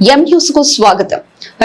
ఎం న్యూస్కు స్వాగతం.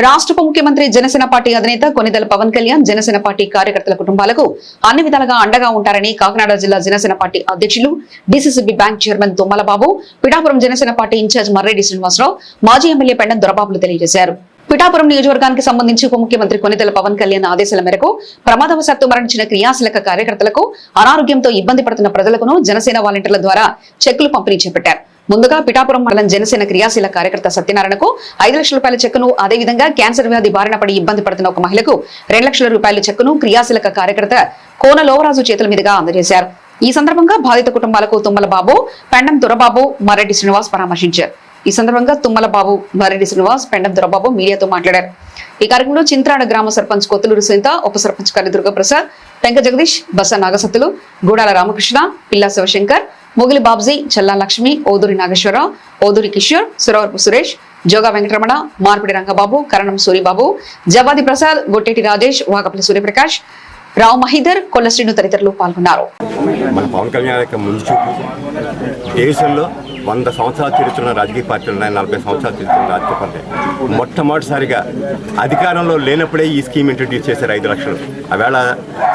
రాష్ట్ర ఉప ముఖ్యమంత్రి జనసేన పార్టీ అధినేత కొనిదల పవన్ కళ్యాణ్ జనసేన పార్టీ కార్యకర్తల కుటుంబాలకు అన్ని విధాలుగా అండగా ఉంటారని కాకినాడ జిల్లా జనసేన పార్టీ అధ్యక్షులు DCCB bank chairman Tummalababu Pithapuram Janasena party in-charge Marreddy Srinivasarao మాజీ ఎమ్మెల్యే పెండం దొరబాబులు తెలియజేశారు. పిఠాపురం నియోజకవర్గానికి సంబంధించి ఉప ముఖ్యమంత్రి కొనిదల పవన్ కళ్యాణ్ ఆదేశాల మేరకు ప్రమాదవశాత్తు మరణించిన క్రియాశీలక కార్యకర్తలకు అనారోగ్యంతో ఇబ్బంది పడుతున్న ప్రజలకును జనసేన వాలంటీర్ల ద్వారా చెక్కులు పంపిణీ చేపట్టారు. ముందుగా పిఠాపురం మండలం జనసేన క్రియాశీల కార్యకర్త సత్యనారాయణకు ఐదు లక్షల రూపాయల చెక్కును అదేవిధంగా క్యాన్సర్ వ్యాధి బారిన పడి ఇబ్బంది పడుతున్న ఒక మహిళకు రెండు లక్షల రూపాయల చెక్కును క్రియాశీలక కార్యకర్త కోన లోవరాజు చేతుల మీదుగా అందజేశారు. ఈ సందర్భంగా బాధిత కుటుంబాలకు తుమ్మల బాబు పెండం దొరబాబు మర్రెడ్డి శ్రీనివాస్ పరామర్శించారు. ఈ సందర్భంగా తుమ్మల బాబు మర్రెడ్డి శ్రీనివాస్ పెండం దురబాబు మీడియాతో మాట్లాడారు. ఈ కార్యక్రమంలో చింత్రాడ గ్రామ సర్పంచ్ కొత్తలూరు సీత ఉప సర్పంచ్ కరిదుర్గ ప్రసాద్ టెంక జగదీష్ బస నాగసత్తులు గూడాల రామకృష్ణ పిల్లా శివశంకర్ మొగిలి బాబ్జీ చల్లా లక్ష్మి ఓదూరి నాగేశ్వరరావు ఓదూరి కిషోర్ సురవరపు సురేష్ జోగా వెంకటరమణ మార్పిడి రంగబాబు కరణం సూరిబాబు జవాది ప్రసాద్ గొట్టేటి రాజేష్ వాగపల్లి సూర్యప్రకాష్ రావు మహీధర్ కొల్లశ్రీను తదితరులు పాల్గొన్నారు. మన పవన్ కళ్యాణ్ యొక్క ముందు చూపు దేశంలో వంద సంవత్సరాలు చరిత్ర రాజకీయ పార్టీలు ఉన్నాయి నలభై సంవత్సరాలు చరిత్ర రాజకీయ పార్టీ మొట్టమొదటిసారిగా అధికారంలో లేనప్పుడే ఈ స్కీమ్ ఇంట్రడ్యూస్ చేశారు ఐదు లక్షలు. ఆవేళ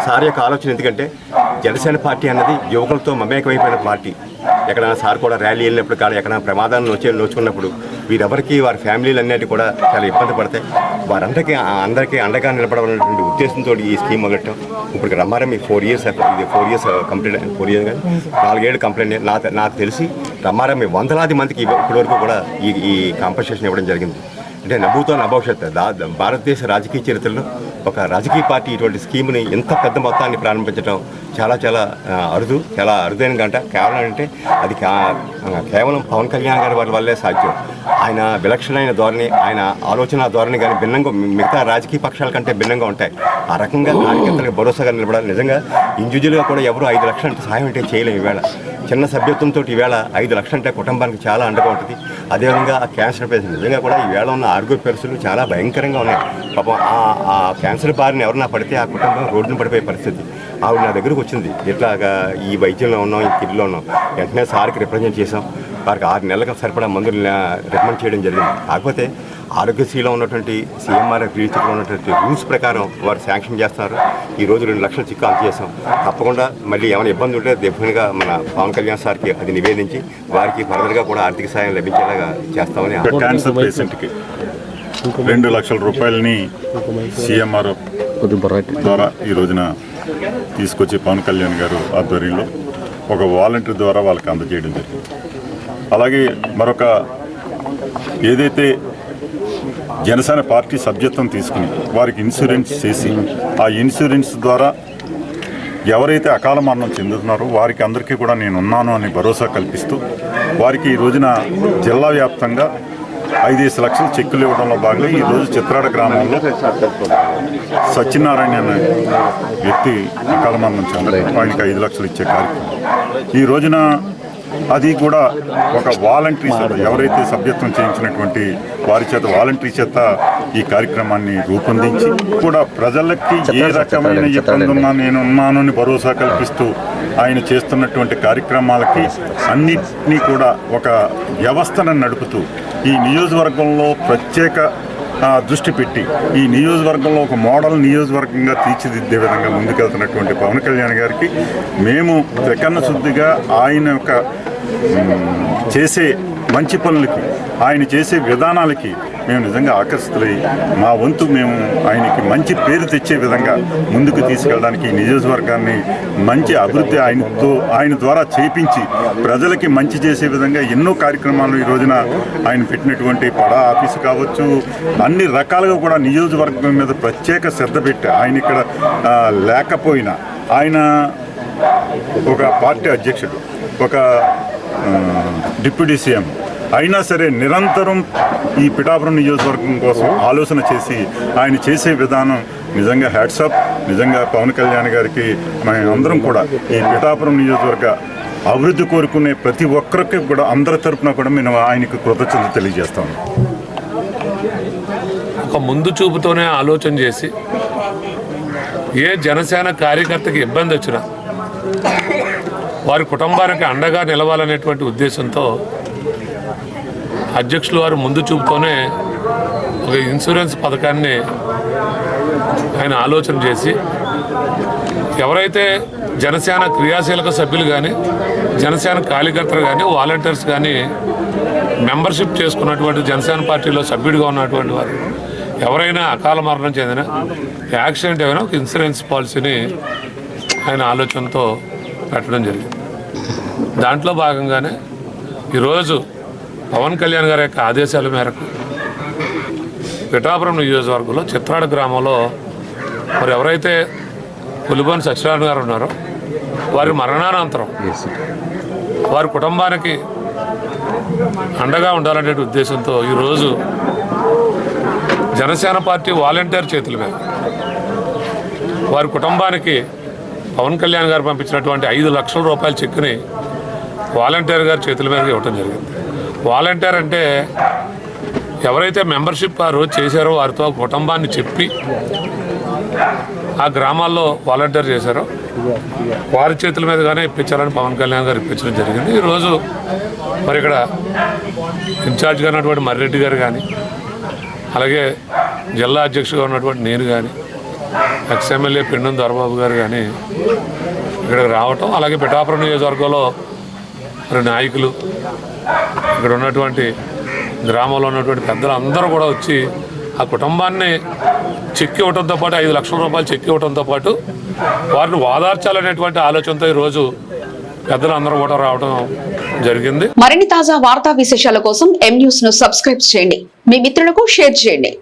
సార్ యొక్క ఆలోచన ఎందుకంటే జనసేన పార్టీ అన్నది యువకులతో మమేకమైపోయిన పార్టీ. ఎక్కడైనా సార్ కూడా ర్యాలీ వెళ్ళినప్పుడు కానీ ఎక్కడైనా ప్రమాదాలను నోచే నోచుకున్నప్పుడు వీరెవరికి వారి ఫ్యామిలీలు అన్నిటి కూడా చాలా ఇబ్బంది పడతాయి. వారందరికీ అందరికీ అండగా నిలబడాలనేటువంటి ఉద్దేశంతో ఈ స్కీమ్ మొదలెట్టాం. ఇప్పుడు రమ్మారం ఈ ఫోర్ ఇయర్స్ ఇది four years complete four years కానీ నాలుగేళ్ళు కంప్లైంట్ నా నాకు తెలిసి రమ్మారం మీ వందలాది మందికి ఇప్పటివరకు కూడా ఈ ఈ కాంపన్సేషన్ ఇవ్వడం జరిగింది. అంటే నవ్వుతో నభవిష్యత్ దా భారతదేశ రాజకీయ చరిత్రలో ఒక రాజకీయ పార్టీ ఇటువంటి స్కీమ్ని ఎంత పెద్ద మొత్తాన్ని ప్రారంభించడం చాలా చాలా అరుదు చాలా అరుదైన గంట. కేవలం అంటే అది కేవలం పవన్ కళ్యాణ్ గారి వారి వల్లే సాధ్యం. ఆయన విలక్షణమైన ధోరణి ఆయన ఆలోచన ధోరణి కానీ భిన్నంగా మిగతా రాజకీయ పక్షాల కంటే భిన్నంగా ఉంటాయి. ఆ రకంగా కార్యకర్తలకు భరోసాగా నిలబడాలి? నిజంగా ఇండివిజువల్గా కూడా ఎవరు ఐదు లక్షలు అంటే సహాయం అంటే చేయలేము ఈవేళ. చిన్న సభ్యత్వంతో ఈవేళ ఐదు లక్షలు అంటే కుటుంబానికి చాలా అండగా ఉంటుంది. అదేవిధంగా ఆ క్యాన్సర్ పేషెంట్ నిజంగా కూడా ఈవేళ ఉన్న ఆరోగ్య పరిస్థితులు చాలా భయంకరంగా ఉన్నాయి. పాపం ఆ- ఆ క్యాన్సర్ బారిన ఎవరన్నా పడితే ఆ కుటుంబం రోడ్డును పడిపోయే పరిస్థితి. ఆవిడ నా దగ్గరకు వచ్చింది. ఇట్లాగా ఈ వైద్యంలో ఉన్నాం ఈ కిడ్లో ఉన్నాం. వెంటనే సార్కి రిప్రజెంట్ చేసాం వారికి ఆరు నెలలకు సరిపడా మందులు రికమెండ్ చేయడం జరిగింది. కాకపోతే ఆరోగ్యశ్రీలో ఉన్నటువంటి సీఎంఆర్ రిజిస్టర్లో ఉన్నటువంటి రూల్స్ ప్రకారం వారు శాంక్షన్ చేస్తున్నారు ఈ రోజు రెండు లక్షల చిక్కు అందజేసాం తప్పకుండా మళ్ళీ ఏమైనా ఇబ్బంది ఉంటే డెఫినెట్గా మన పవన్ కళ్యాణ్ సార్కి అది నివేదించి వారికి ఫర్దర్గా కూడా ఆర్థిక సాయం లభించేలాగా చేస్తామని ఒక క్యాన్సర్ పేషెంట్కి రెండు లక్షల రూపాయలని సీఎంఆర్ ద్వారా ఈ రోజున తీసుకొచ్చి పవన్ కళ్యాణ్ గారు ఆధ్వర్యంలో ఒక వాలంటీర్ ద్వారా వాళ్ళకి అందజేయడం జరిగింది. అలాగే మరొక ఏదైతే జనసేన పార్టీ సభ్యత్వం తీసుకుని వారికి ఇన్సూరెన్స్ చేసి ఆ ఇన్సూరెన్స్ ద్వారా ఎవరైతే అకాల మరణం చెందుతున్నారో వారికి అందరికీ కూడా నేను ఉన్నాను అని భరోసా కల్పిస్తూ వారికి ఈ రోజున జిల్లా వ్యాప్తంగా ఐదేసి లక్షల చెక్కులు ఇవ్వడంలో భాగంగా ఈ రోజు చిత్రాడ గ్రామంలో సత్యనారాయణ అనే వ్యక్తి అకాల మరణం చెందడం. ఆయనకి ఐదు లక్షలు ఇచ్చే కార్యక్రమం. ఈ రోజున అది కూడా ఒక వాలంటరీ ఎవరైతే సభ్యత్వం చేయించినటువంటి వారి చేత వాలంటరీ చేత ఈ కార్యక్రమాన్ని రూపొందించి కూడా ప్రజలకి ఏ రకమైన ఇబ్బంది ఉన్నా నేను ఉన్నాను అని భరోసా కల్పిస్తూ ఆయన చేస్తున్నటువంటి కార్యక్రమాలకి అన్నిటినీ కూడా ఒక వ్యవస్థను నడుపుతూ ఈ నియోజకవర్గంలో ప్రత్యేక దృష్టి పెట్టి ఈ నియోజకవర్గంలో ఒక మోడల్ నియోజకవర్గంగా తీర్చిదిద్దే విధంగా ముందుకెళ్తున్నటువంటి పవన్ కళ్యాణ్ గారికి మేము త్రికన్న శుద్ధిగా ఆయన యొక్క చేసే మంచి పనులకి ఆయన చేసే విధానాలకి మేము నిజంగా ఆకర్షితులై మా వంతు మేము ఆయనకి మంచి పేరు తెచ్చే విధంగా ముందుకు తీసుకెళ్ళడానికి ఈ నియోజకవర్గాన్ని మంచి అభివృద్ధి ఆయనతో ఆయన ద్వారా చేపించి ప్రజలకి మంచి చేసే విధంగా ఎన్నో కార్యక్రమాలు ఈ రోజున ఆయన పెట్టినటువంటి పడా ఆఫీసు కావచ్చు అన్ని రకాలుగా కూడా నియోజకవర్గం మీద ప్రత్యేక శ్రద్ధ పెట్టి ఆయన ఇక్కడ లేకపోయినా ఆయన ఒక పార్టీ అధ్యక్షుడు ఒక డిప్యూటీ సీఎం అయినా సరే నిరంతరం ఈ పిఠాపురం నియోజకవర్గం కోసం ఆలోచన చేసి ఆయన చేసే విధానం నిజంగా హ్యాట్సాప్ నిజంగా పవన్ కళ్యాణ్ గారికి మనం అందరం కూడా ఈ పిఠాపురం నియోజకవర్గ అభివృద్ధి కోరుకునే ప్రతి ఒక్కరికి కూడా అందరి తరపున కూడా మేము ఆయనకు కృతజ్ఞత తెలియజేస్తాము ఒక ముందు చూపుతోనే ఆలోచన చేసి ఏ జనసేన కార్యకర్తకి ఇబ్బంది వచ్చినా వారి కుటుంబానికి అండగా నిలవాలనేటువంటి ఉద్దేశంతో అధ్యక్షుల వారు ముందు చూపుతోనే ఒక ఇన్సూరెన్స్ పథకాన్ని ఆయన ఆలోచన చేసి ఎవరైతే జనసేన క్రియాశీలక సభ్యులు కానీ జనసేన కార్యకర్తలు కానీ వాలంటీర్స్ కానీ మెంబర్షిప్ చేసుకున్నటువంటి జనసేన పార్టీలో సభ్యుడిగా ఉన్నటువంటి వారు ఎవరైనా అకాల మరణం చెందిన యాక్సిడెంట్ ఏమైనా ఒక ఇన్సూరెన్స్ పాలసీని ఆయన ఆలోచనతో పెట్టడం జరిగింది. దాంట్లో భాగంగానే ఈరోజు పవన్ కళ్యాణ్ గారి యొక్క ఆదేశాల మేరకు పిఠాపురం నియోజకవర్గంలో చిత్రాడ గ్రామంలో మరి ఎవరైతే పులిబోని సత్యనారాయణ గారు ఉన్నారో వారి మరణానంతరం వారి కుటుంబానికి అండగా ఉండాలనే ఉద్దేశంతో ఈరోజు జనసేన పార్టీ వాలంటీర్ చేతుల మీద వారి కుటుంబానికి పవన్ కళ్యాణ్ గారు పంపించినటువంటి ఐదు లక్షల రూపాయల చెక్కుని వాలంటీర్ గారి చేతుల మీద ఇవ్వటం జరిగింది. వాలంటీర్ అంటే ఎవరైతే మెంబర్షిప్ ఆ రోజు చేశారో వారితో కుటుంబాన్ని చెప్పి ఆ గ్రామాల్లో వాలంటీర్ చేశారో. వారి చేతుల మీదుగానే ఇప్పించాలని పవన్ కళ్యాణ్ గారు ఇప్పించడం జరిగింది. ఈరోజు మరి ఇక్కడ ఇన్ఛార్జ్గా ఉన్నటువంటి మర్రెడ్డి గారు కానీ అలాగే జిల్లా అధ్యక్షుడిగా ఉన్నటువంటి నేను కానీ ఎక్స్ఎమ్మెల్యే పిండం దొరబాబు గారు కానీ ఇక్కడికి రావటం అలాగే పిఠాపురం నియోజకవర్గంలో మరి నాయకులు ఇక్కడ ఉన్నటువంటి గ్రామంలో ఉన్నటువంటి పెద్దలు అందరూ కూడా వచ్చి ఆ కుటుంబాన్ని చెక్ ఇవ్వడంతో పాటు ఐదు లక్షల రూపాయలు చెక్ ఇవ్వడంతో పాటు వారిని ఓదార్చాలనేటువంటి ఆలోచనతో ఈరోజు పెద్దలు అందరూ కూడా రావడం జరిగింది. మరిన్ని తాజా వార్తా విశేషాల కోసం ఎం న్యూస్ను సబ్స్క్రైబ్ చేయండి. మీ మిత్రులకు షేర్ చేయండి.